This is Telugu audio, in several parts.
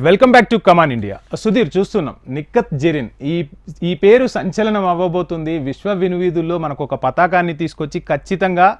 Welcome back to come on India Sudheer చూస్తున్నాం. నిక్కత్ జెరిన్. ఈ ఈ పేరు సంచలనం అవ్వబోతుంది. విశ్వ వినువీధుల్లో మనకు ఒక పతాకాన్ని తీసుకొచ్చి ఖచ్చితంగా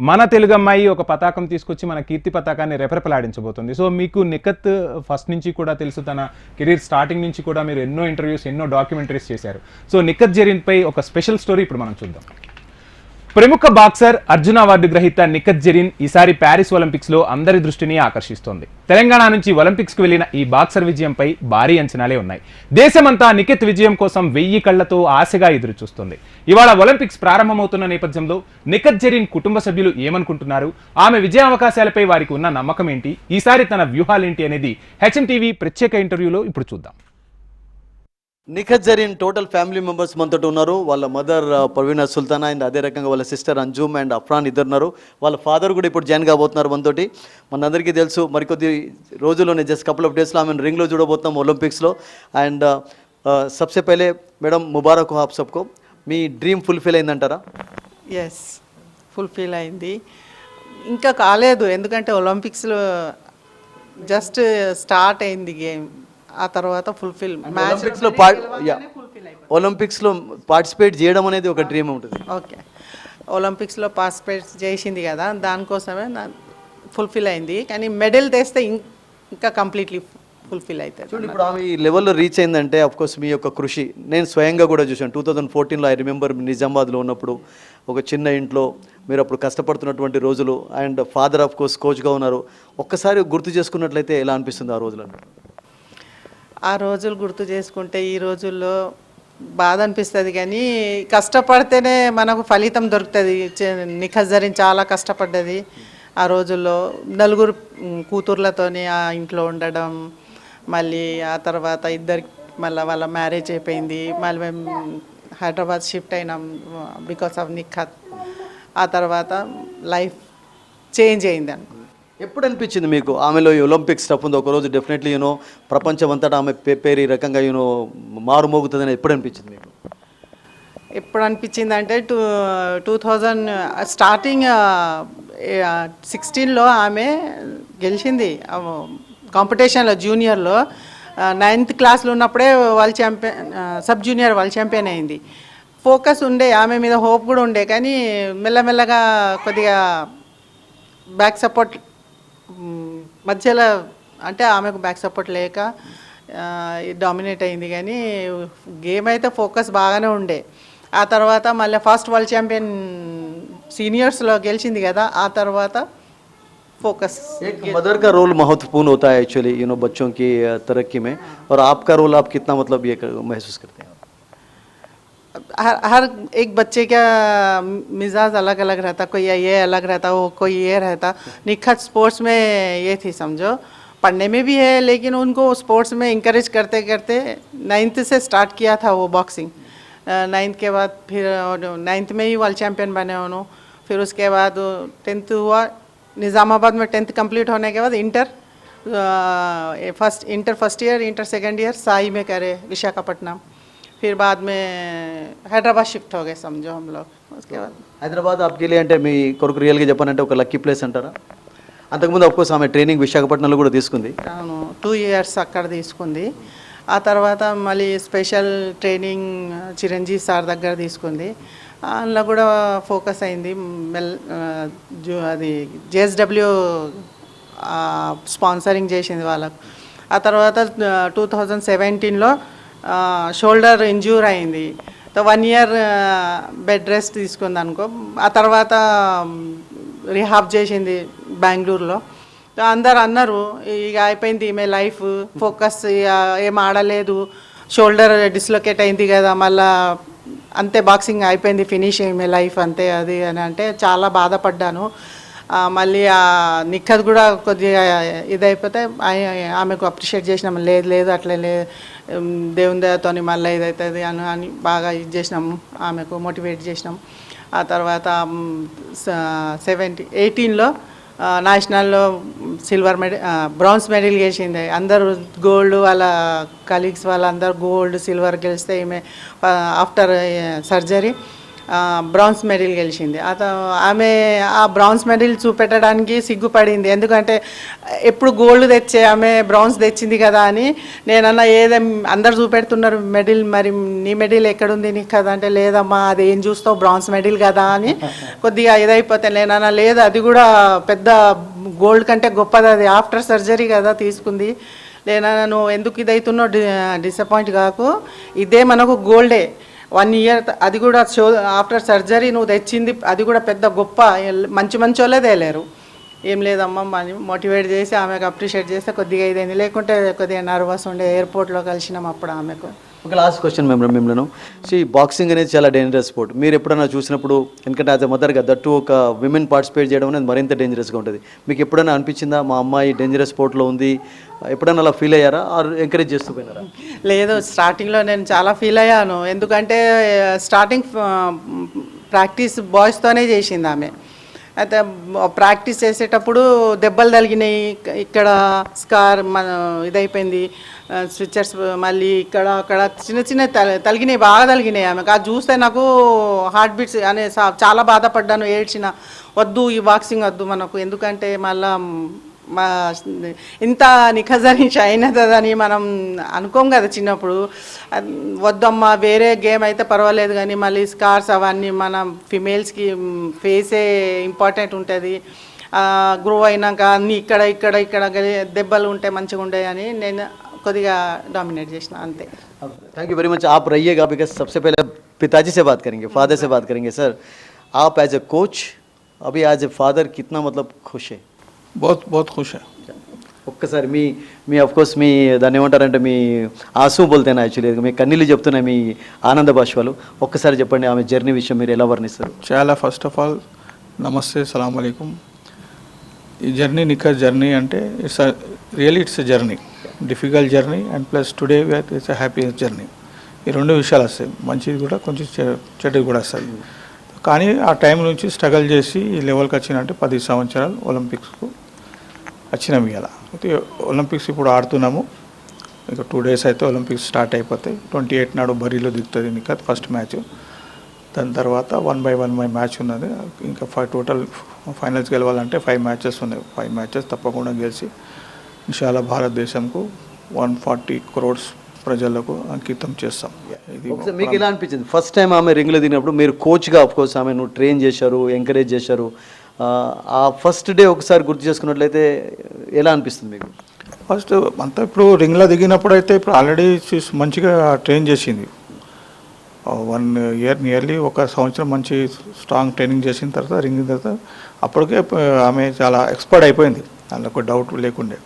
మన తెలుగు అమ్మాయి ఒక పతాకం తీసుకొచ్చి మన కీర్తి పతాకాన్ని రెపరెపలాడించబోతుంది. సో మీకు నిఖత్ ఫస్ట్ నుంచి కూడా తెలుసు. తన కెరీర్ స్టార్టింగ్ నుంచి కూడా మీరు ఎన్నో ఇంటర్వ్యూస్ ఎన్నో డాక్యుమెంటరీస్ చేశారు. సో నిఖత్ జెరిన్ పై ఒక స్పెషల్ స్టోరీ ఇప్పుడు మనం చూద్దాం. ప్రముఖ బాక్సర్ అర్జున అవార్డు గ్రహీత నిఖత్ జరీన్ ఈసారి ప్యారిస్ ఒలింపిక్స్లో అందరి దృష్టిని ఆకర్షిస్తోంది. తెలంగాణ నుంచి ఒలింపిక్స్కు వెళ్ళిన ఈ బాక్సర్ విజయంపై భారీ అంచనాలే ఉన్నాయి. దేశమంతా నిఖత్ విజయం కోసం వెయ్యి కళ్ళతో ఆశగా ఎదురు చూస్తుంది ఇవాళ ఒలింపిక్స్ ప్రారంభమవుతున్న నేపథ్యంలో నిఖత్ జరీన్ కుటుంబ సభ్యులు ఏమనుకుంటున్నారు? ఆమె విజయ అవకాశాలపై వారికి ఉన్న నమ్మకం ఏంటి? ఈసారి తన వ్యూహాలేంటి అనేది హెచ్ఎం టీవీ ప్రత్యేక ఇంటర్వ్యూలో ఇప్పుడు చూద్దాం. Nikhat Zareen total family members మనతో ఉన్నారు. వాళ్ళ మదర్ పర్వీనా సుల్తానా అండ్ అదే రకంగా వాళ్ళ సిస్టర్ అంజుమ్ అండ్ అఫ్రాన్ ఇద్దరు ఉన్నారు వాళ్ళ ఫాదర్ కూడా ఇప్పుడు జాయిన్ కాబోతున్నారు మనతోటి. మనందరికీ తెలుసు మరికొద్ది రోజుల్లోనే జస్ట్ కపుల్ ఆఫ్ డేస్లో ఆమె రింగ్లో చూడబోతున్నాం ఒలింపిక్స్లో. అండ్ సబ్సే పహలే మేడం ముబారక్ హాప్ సబ్కో. మీ డ్రీమ్ ఫుల్ఫిల్ అయిందంటారా? ఎస్ ఫుల్ఫిల్ అయింది. ఇంకా కాలేదు ఎందుకంటే ఒలింపిక్స్లో జస్ట్ స్టార్ట్ అయింది గేమ్. ఆ తర్వాత ఫుల్ఫిల్ మ్యాచ్ ఒలింపిక్స్లో ఒలింపిక్స్లో పార్టిసిపేట్ చేయడం అనేది ఒక డ్రీమ్ ఉంటుంది. ఓకే ఒలింపిక్స్లో పార్టిసిపేట్ చేసింది కదా దానికోసమే నా ఫుల్ఫిల్ అయింది. కానీ మెడల్ తెస్తే ఇంకా కంప్లీట్లీ ఫుల్ఫిల్ అవుతుంది చూడండి ఇప్పుడు ఆమె ఈ లెవెల్లో రీచ్ అయిందంటే కోర్స్ మీ యొక్క కృషి. నేను స్వయంగా కూడా చూశాను. టూ థౌజండ్ ఫోర్టీన్లో ఐ రిమెంబర్ నిజామాబాద్లో ఉన్నప్పుడు ఒక చిన్న ఇంట్లో మీరు అప్పుడు కష్టపడుతున్నటువంటి రోజులు. అండ్ ఫాదర్ ఆఫ్ కోర్స్ కోచ్గా ఉన్నారు. ఒక్కసారి గుర్తు చేసుకున్నట్లయితే ఎలా అనిపిస్తుంది ఆ రోజులను? ఆ రోజులు గుర్తు చేసుకుంటే ఈ రోజుల్లో బాధ అనిపిస్తుంది కానీ కష్టపడితేనే మనకు ఫలితం దొరుకుతుంది. చే- చాలా కష్టపడ్డది. ఆ రోజుల్లో నలుగురు కూతుర్లతోని ఆ ఇంట్లో ఉండడం మళ్ళీ ఆ తర్వాత ఇద్దరికి మళ్ళీ వాళ్ళ మ్యారేజ్ అయిపోయింది. మళ్ళీ మేము హైదరాబాద్ షిఫ్ట్ అయినాం బికాస్ ఆఫ్ నిఖత్. ఆ తర్వాత లైఫ్ చేంజ్ అయింది అనుకో ఎప్పుడు అనిపించింది మీకు? ఆమెలో ఈ ఒలింపిక్ స్టఫ్ ఉంది ఒకరోజు డెఫినెట్లీ యూనో ప్రపంచం అంతటా ఆమె పేరు ఈ రకంగా యూనో మారుమోగుతుందని ఎప్పుడు అనిపించింది మీకు? ఎప్పుడు అనిపించింది అంటే టూ టూ థౌజండ్ స్టార్టింగ్ సిక్స్టీన్లో ఆమె గెలిచింది. కాంపిటీషన్లో జూనియర్లో నైన్త్ క్లాస్లో ఉన్నప్పుడే world champion sub junior world champion అయింది. ఫోకస్ ఉండే ఆమె మీద హోప్ కూడా ఉండే కానీ మెల్లమెల్లగా కొద్దిగా బ్యాక్ సపోర్ట్ మధ్యలో అంటే ఆమెకు బ్యాక్ సపోర్ట్ లేక డామినేట్ అయింది కానీ గేమ్ అయితే ఫోకస్ బాగానే ఉండే ఆ తర్వాత మళ్ళీ ఫస్ట్ వరల్డ్ ఛాంపియన్ సీనియర్స్లో గెలిచింది కదా ఆ తర్వాత फोकस एक मदर का रोल महत्वपूर्ण होता है एक्चुअली यू नो बच्चों की अ, तरक्की में और आपका रोल आप कितना मतलब ये कर- महसूस करते हैं हर हर एक बच्चे का मिजाज अलग अलग रहता, कोई ये अलग रहता, वो कोई ये रहता। निखत स्पोर्ट्स में ये थी, समझो। पढ़ने में भी है, लेकिन उनको स्पोर्ट्स में इंकरेज करते करते नाइन्थ से स्टार्ट किया था वो बॉक्सिंग नाइन्थ के बाद फिर नाइन्थ में ही वर्ल्ड चैम्पियन बने उन्होंने फिर उसके बाद टेंथ हुआ, निज़ामाबाद में टेंथ कंप्लीट होने के बाद inter first inter first year inter second year Sai में करे, विशाखापट्टनम। फिर बाद में हैदराबाद शिफ्ट हो गए समझो हम लोग उसके बाद హైదరాబాద్ ఆప్కి అంటే మీ కొరకు రియల్గా చెప్పానంటే ఒక లక్కీ ప్లేస్ అంటారా అంతకుముందు అఫ్కోర్స్ ఆమె ట్రైనింగ్ విశాఖపట్నంలో కూడా తీసుకుంది అవును టూ ఇయర్స్ అక్కడ తీసుకుంది ఆ తర్వాత మళ్ళీ స్పెషల్ ట్రైనింగ్ చిరంజీవి సార్ దగ్గర తీసుకుంది అందులో కూడా ఫోకస్ అయింది మెల్ ఆ, జు- అది జేఎస్డబ్ల్యూ స్పాన్సరింగ్ చేసింది వాళ్ళకు ఆ తర్వాత టూ థౌజండ్ సెవెంటీన్లో షోల్డర్ ఇంజ్యూర్ అయింది. వన్ ఇయర్ బెడ్ రెస్ట్ తీసుకుంది అనుకో. ఆ తర్వాత రిహాబ్ చేసింది బెంగళూరులో. అందరు అన్నారు ఇక అయిపోయింది ఈమె లైఫ్ ఫోకస్ ఇక ఏం ఆడలేదు. షోల్డర్ డిస్లొకేట్ అయింది కదా మళ్ళా అంతే బాక్సింగ్ అయిపోయింది ఫినిష్ ఈమె లైఫ్ అంతే అది అని అంటే చాలా బాధపడ్డాను. మళ్ళీ ఆ నిక్కది కూడా కొద్దిగా ఇదైపోతే ఆమెకు అప్రిషియేట్ చేసినాం. లేదు లేదు అట్లే లేదు దేవుని దయతోని మళ్ళీ ఇదవుతుంది అని అని బాగా ఇది చేసినాము ఆమెకు మోటివేట్ చేసినాం. ఆ తర్వాత సెవెంటీ ఎయిటీన్లో నేషనల్లో సిల్వర్ మెడల్ బ్రాంజ్ మెడల్ గెలిచింది. అందరూ గోల్డ్ వాళ్ళ కలీగ్స్ వాళ్ళందరూ గోల్డ్ సిల్వర్ గెలిస్తే ఈమె ఆఫ్టర్ సర్జరీ. బ్రాంజ్ మెడల్ గెలిచింది. అత ఆమె ఆ బ్రాంజ్ మెడల్ చూపెట్టడానికి సిగ్గుపడింది. ఎందుకంటే ఎప్పుడు గోల్డ్ తెచ్చే ఆమె బ్రాంజ్ తెచ్చింది కదా అని నేనన్నా ఏదే అందరు చూపెడుతున్నారు మెడల్ మరి నీ మెడల్ ఎక్కడుంది నీకు కదా అంటే లేదమ్మా అది ఏం చూస్తావు? బ్రాంజ్ మెడల్ కదా అని కొద్దిగా ఇదైపోతే నేనన్నా లేదు అది కూడా పెద్ద గోల్డ్ కంటే గొప్పది అది. ఆఫ్టర్ సర్జరీ కదా తీసుకుంది. లేనా నువ్వు ఎందుకు ఇదైతున్నావు? డి డిసప్పాయింట్ కాకు. ఇదే మనకు గోల్డే. వన్ ఇయర్ అది కూడా షో ఆఫ్టర్ సర్జరీ నువ్వు తెచ్చింది అది కూడా పెద్ద గొప్ప మంచి మంచి వాళ్ళే తేలేరు. ఏం లేదమ్మా అని మోటివేట్ చేసి ఆమెకు అప్రిషియేట్ చేస్తే కొద్దిగా ఇదైంది. లేకుంటే కొద్దిగా నర్వస్ ఉండే ఎయిర్పోర్ట్లో కలిసినాం అప్పుడు ఆమెకు. ఒక లాస్ట్ క్వశ్చన్ మేము మిమ్మల్ని సో ఈ బాక్సింగ్ అనేది చాలా డేంజరస్ స్పోర్ట్ మీరు ఎప్పుడైనా చూసినప్పుడు ఎందుకంటే అది మొదటిగా దట్టు ఒక విమెన్ పార్టిసిపేట్ చేయడం అనేది మరింత డేంజరస్గా ఉంటుంది. మీకు ఎప్పుడైనా అనిపించిందా మా అమ్మాయి డేంజరస్ స్పోర్ట్లో ఉంది? ఎప్పుడైనా అలా ఫీల్ అయ్యారా? ఆర్ ఎంకరేజ్ చేస్తూ పోయినారా? లేదు స్టార్టింగ్లో నేను చాలా ఫీల్ అయ్యాను. ఎందుకంటే స్టార్టింగ్ ప్రాక్టీస్ బాయ్స్తోనే చేసింది ఆమె. అయితే ప్రాక్టీస్ చేసేటప్పుడు దెబ్బలు తగిలినాయి. ఇక్కడ స్కార్ మన ఇదైపోయింది. స్విచ్చర్స్ మళ్ళీ ఇక్కడ అక్కడ చిన్న చిన్న తలిగినాయి బాగా తలిగినాయి ఆమెకు అది చూస్తే నాకు హార్ట్ బీట్స్ అనే సా- చాలా బాధపడ్డాను ఏడ్చిన. వద్దు ఈ బాక్సింగ్ వద్దు మనకు. ఎందుకంటే మళ్ళా మా ఇంత నిఖజరించి అయినదని మనం అనుకోం కదా చిన్నప్పుడు. వద్దమ్మా వేరే గేమ్ అయితే పర్వాలేదు కానీ మళ్ళీ స్కార్స్ అవన్నీ మన ఫిమేల్స్కి ఫేసే ఇంపార్టెంట్ ఉంటుంది. గ్రో అయినాక అన్ని ఇక్కడ ఇక్కడ ఇక్కడ దెబ్బలు ఉంటే మంచిగా ఉండే అని నేను కొద్దిగా డామినేట్ చేసిన అంతే थैंक यू वेरी मच आप रहिएगा बिकॉज सबसे पहले पिताजी से बात करेंगे फादर से बात करेंगे सर आप एज ए कोच अभी एज ए फादर कितना मतलब खुश है बहुत बहुत खुश है ఒక్కసారి మీ మీ అఫ్ కోర్స్ మీ దాన్ని ఏమంటారంటే మీ ఆసు బోల్తేనా యాక్చువల్లీ మీ కన్నీళ్ళు చెప్తున్నాయి మీ ఆనంద బాష్పాలు ఒక్కసారి చెప్పండి ఆమె జర్నీ విషయం మీరు ఎలా వర్ణిస్తారు చాలా ఫస్ట్ ఆఫ్ ఆల్ నమస్తే సలాం అలైకుం ఈ జర్నీ నిఖర్ జర్నీ అంటే it's really it's a journey difficult journey and plus today it's a happy journey. ఈ రెండు విషయాలు వస్తాయి. మంచిది కూడా కొంచెం చె- చెడ్డది కూడా వస్తుంది కానీ ఆ టైం నుంచి స్ట్రగల్ చేసి ఈ లెవెల్కి వచ్చినంటే పది సంవత్సరాలు ఒలింపిక్స్కు వచ్చినాం ఇవాళ అయితే ఒలింపిక్స్ ఇప్పుడు ఆడుతున్నాము. ఇంకా టూ డేస్ అయితే ఒలింపిక్స్ స్టార్ట్ అయిపోతాయి. ట్వంటీ ఎయిట్ నాడు బరీలో దిగుతుంది ఇంకా ఫస్ట్ మ్యాచ్. దాని తర్వాత one by one by match ఉన్నది. ఇంకా ఫైవ్ టోటల్ ఫైనల్స్ గెలవాలంటే ఫైవ్ మ్యాచెస్ ఉన్నాయి. ఫైవ్ మ్యాచెస్ తప్పకుండా గెలిచి ఇన్షాల్లా భారతదేశంకు వన్ ఫార్టీ క్రోడ్స్ ప్రజలకు అంకితం చేస్తాం. ఇది మీకు ఎలా అనిపించింది? ఫస్ట్ టైం ఆమె రింగ్లో దిగినప్పుడు మీరు కోచ్గా ఆఫ్ కోర్స్ ఆమె నువ్వు ట్రైన్ చేశారు ఎంకరేజ్ చేశారు. ఆ, ఫస్ట్ డే ఒకసారి గుర్తు చేసుకున్నట్లయితే ఎలా అనిపిస్తుంది మీకు? ఫస్ట్ అంతా ఇప్పుడు రింగ్లో దిగినప్పుడు అయితే ఇప్పుడు ఆల్రెడీ మంచిగా ట్రైన్ చేసింది. వన్ ఇయర్ నియర్లీ ఒక సంవత్సరం మంచి స్ట్రాంగ్ ట్రైనింగ్ చేసిన తర్వాత రింగ్ తర్వాత అప్పటికే ఆమె చాలా ఎక్స్పర్ట్ అయిపోయింది. అందులో ఒక డౌట్ లేకుండే.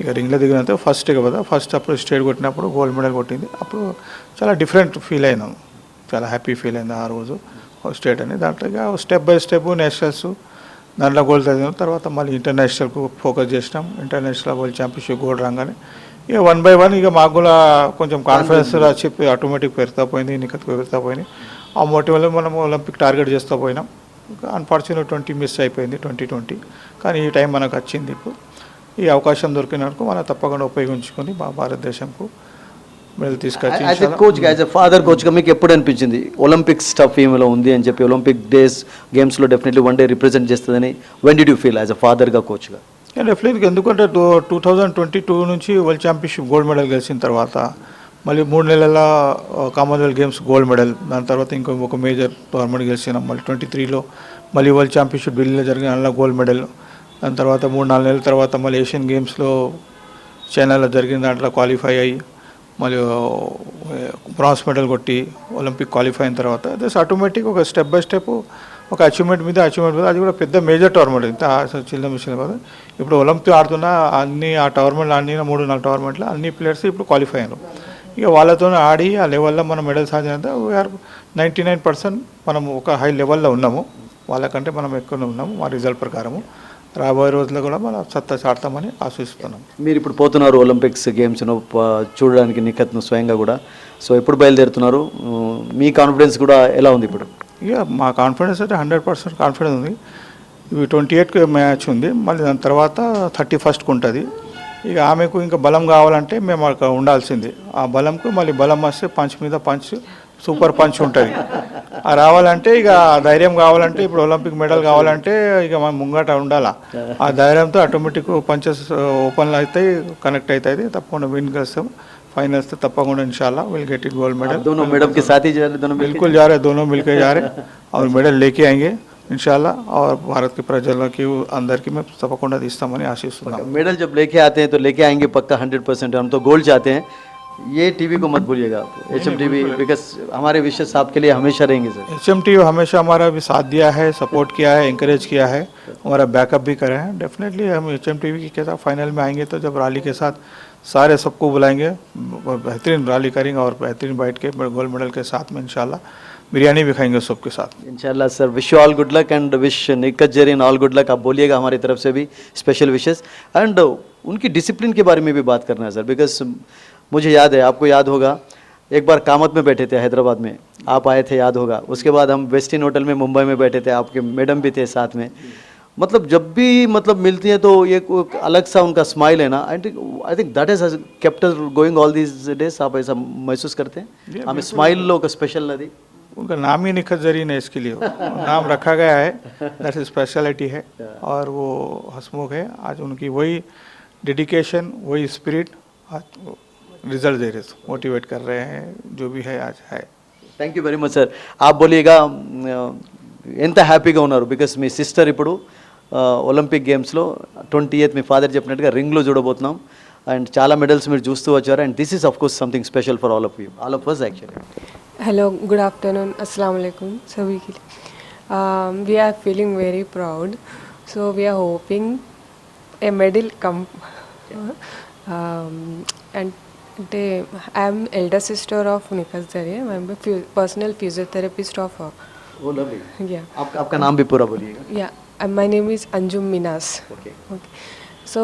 ఇక రింగ్లో దిగినంత ఫస్ట్ కదా ఫస్ట్ అప్పుడు స్టేట్ కొట్టినప్పుడు గోల్డ్ మెడల్ కొట్టింది. అప్పుడు చాలా డిఫరెంట్ ఫీల్ అయినాం. చాలా హ్యాపీ ఫీల్ అయింది ఆ రోజు. స్టేట్ అని. దాంట్లో స్టెప్ బై స్టెప్ నేషనల్స్ దాంట్లో గోల్డ్ చదివిన. తర్వాత మళ్ళీ ఇంటర్నేషనల్కు ఫోకస్ చేసినాం. ఇంటర్నేషనల్ వరల్డ్ ఛాంపియన్షిప్ గోల్డ్ రాగానే ఇక వన్ బై వన్ ఇక మాకు కూడా కొంచెం కాన్ఫిడెన్స్ చెప్పి ఆటోమేటిక్ పెరుగుతా పోయింది. నిఖత్ పెరుగుతా పోయింది. ఆ మోటివ్ వల్ల మనం ఒలింపిక్ టార్గెట్ చేస్తూ పోయినాం. అన్ఫార్చునేట్ ట్వంటీ మిస్ అయిపోయింది ట్వంటీ ట్వంటీ కానీ ఈ టైం మనకు వచ్చింది ఇప్పుడు. ఈ అవకాశం దొరికినందుకు మనం తప్పకుండా ఉపయోగించుకొని మా భారతదేశంకు మెడల్ తీసుకొచ్చి కోచ్ యాజ్ ఎ ఫాదర్ కోచ్గా మీకు ఎప్పుడు అనిపించింది? ఒలింపిక్ స్టఫ్ ఏమైనా ఉంది అని చెప్పి ఒలింపిక్ డేస్ గేమ్స్లో డెఫినెట్లీ వన్ డే రిప్రజెంట్ చేస్తుందని when did you feel as a ఫాదర్గా కోచ్గా డెఫినెట్గా ఎందుకంటే two two thousand twenty two నుంచి వరల్డ్ ఛాంపియన్షిప్ గోల్డ్ మెడల్ గెలిచిన తర్వాత మళ్ళీ మూడు నెలల కామన్వెల్త్ గేమ్స్ గోల్డ్ మెడల్ దాని తర్వాత ఇంకో ఒక మేజర్ టోర్నమెంట్ గెలిచినాం. మళ్ళీ ట్వంటీ త్రీలో మళ్ళీ వరల్డ్ ఛాంపియన్షిప్ ఢిల్లీలో జరిగిన అందులో గోల్డ్ మెడల్ దాని తర్వాత మూడు నాలుగు నెలల తర్వాత మళ్ళీ ఏషియన్ గేమ్స్లో చైనాలో జరిగిన దాంట్లో క్వాలిఫై అయ్యి మళ్ళీ బ్రాన్స్ మెడల్ కొట్టి ఒలింపిక్ క్వాలిఫై అయిన తర్వాత దస్ ఆటోమేటిక్ ఒక స్టెప్ బై స్టెప్ ఒక అచీవ్మెంట్ మీద అచీవ్మెంట్ మీద అది కూడా పెద్ద మేజర్ టోర్నమెంట్ ఇంత చిన్న మిషన్ కాదు. ఇప్పుడు ఒలింపిక్ ఆడుతున్న అన్ని ఆ టోర్నమెంట్ ఆడిన మూడు నాలుగు టోర్నమెంట్లో అన్ని ప్లేయర్స్ ఇప్పుడు క్వాలిఫై అయ్యారు ఇక వాళ్ళతో ఆడి ఆ లెవెల్లో మనం మెడల్ సాధించినంత వీఆర్ నైంటీ నైన్ పర్సెంట్ మనం ఒక హై లెవెల్లో ఉన్నాము. వాళ్ళకంటే మనం ఎక్కువనే ఉన్నాము మా రిజల్ట్ ప్రకారము. రాబోయే రోజుల్లో కూడా మనం సత్తా చాడతామని ఆశిస్తున్నాం. మీరు ఇప్పుడు పోతున్నారు ఒలింపిక్స్ గేమ్స్ చూడడానికి నిఖత్ను స్వయంగా కూడా. సో ఎప్పుడు బయలుదేరుతున్నారు? మీ కాన్ఫిడెన్స్ కూడా ఎలా ఉంది ఇప్పుడు? ఇక మా కాన్ఫిడెన్స్ అయితే హండ్రెడ్ పర్సెంట్ కాన్ఫిడెన్స్ ఉంది. ఇవి ట్వంటీ ఎయిట్కి మ్యాచ్ ఉంది. మళ్ళీ దాని తర్వాత థర్టీ ఫస్ట్కి ఉంటుంది. ఇక ఆమెకు ఇంకా బలం కావాలంటే మేము అక్కడ ఉండాల్సింది. ఆ బలంకు మళ్ళీ బలం వస్తే పంచ్ మీద పంచ్ సూపర్ పంచ్ ఉంటుంది ఆ రావాలంటే ఇక ఆ ధైర్యం కావాలంటే ఇప్పుడు ఒలింపిక్ మెడల్ కావాలంటే ఇక మనం ముంగట ఉండాలా ఆ ధైర్యంతో ఆటోమేటిక్ పంచెస్ ఓపెన్లో అయితే కనెక్ట్ అవుతుంది తప్పకుండా విన్ చేస్తాం ఫైనల్స్ తప్పకుండా ఇన్షాల్లా will get it gold medal दोनों मैडम के साथ ही जा रहे दोनों मिलके बिल्कुल जा रहे हैं, दोनों मिलकर जा रहे हैं और मेडल लेके आएंगे इंशाल्लाह और भारत के ప్రజలకి అందరికీ మేము తప్పకుండా తీస్తామని ఆశిస్తున్నాం मेडल जब लेके आते हैं तो लेके आएंगे पक्का हंड्रेड परसेंट हम तो गोल्ड चाहते हैं ये टीवी को मत भूलिएगा आप। एच एम टीवी बिकॉज़ हमारे विशेष आपके लिए हमेशा रहेंगे सर एच एम हमेशा हमारा भी साथ दिया है सपोर्ट किया है इंकरेज किया है। हमारा बैकअप भी करे। हैं डेफिनेटली हम एच एम के साथ फाइनल में आएँगे तो जब रैली के साथ सारे सबको बुलाएँगे बेहतरीन रैली करेंगे और बेहतरीन बैठ के गोल्ड मेडल के साथ में इनशाला बिरयानी भी खाएँगे सबके साथ। इंशाल्लाह sir wish you all good luck and wish Nikhat Zareen all good luck आप बोलिएगा हमारी तरफ़ से भी स्पेशल विशेष एंड उनकी डिसिप्लिन के बारे में भी बात करना है सर बिकॉज़ मुझे याद है आपको याद होगा एक बार कामत में बैठे थे हैदराबाद में। आप आए थे याद होगा। उसके बाद हम वेस्टिन होटल में मुंबई में बैठे थे आपके मैडम भी थे साथ में। मतलब जब भी मतलब मिलती है तो एक एक अलग सा उनका स्माइल है ना। I think I think that is kept going all these days आप ऐसा महसूस करते हैं? हमें स्माइल लोग स्पेशल नदी उनका नाम ही निखत जरीन है इसके लिए। नाम रखा गया है। दैट स्पेशलिटी है। और वो हसमुख है। आज उनकी वही डेडिकेशन वही स्पिरिट रिजल्ट दे रहे मोटिवेट कर रहे हैं जो भी है आज है thank you very much sir ఆ బోలిగా ఎంత హ్యాపీగా ఉన్నారు బికాస్ మీ సిస్టర్ ఇప్పుడు ఒలింపిక్ గేమ్స్లో ట్వంటీ ఎయిత్ మీ ఫాదర్ చెప్పినట్టుగా రింగ్లో చూడబోతున్నాం అండ్ చాలా మెడల్స్ మీరు చూస్తూ వచ్చారు and this is of course something special for all of you all of us actually hello good afternoon अस्सलाम वालेकुम सभी के लिए we are feeling very proud so we are hoping a medal come and అంటే I'm elder sister of Nikhat జరియే I'm personal physiotherapist of वो लवली యా आपका आपका नाम भी पूरा बोलिएगा yeah my name is Anjum menace okay okay so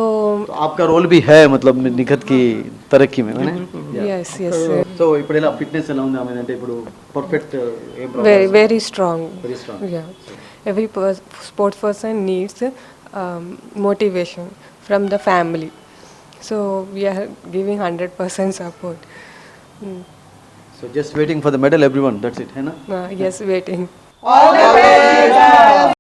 तो आपका रोल भी है मतलब నిఖత్ की तरक्की में है ఎస్ ఎస్ సో ఇప్పుడు ఎలా ఫిట్నెస్ ఎలా ఉంది ఆమె అంటే ఇప్పుడు పర్ఫెక్ట్ ఏం very very strong Very strong. yeah every pers- sports person needs um, motivation from the family So we are giving 100% support. Mm. So just waiting for the medal, everyone. That's it, Hannah? Uh, yes, waiting. All the best!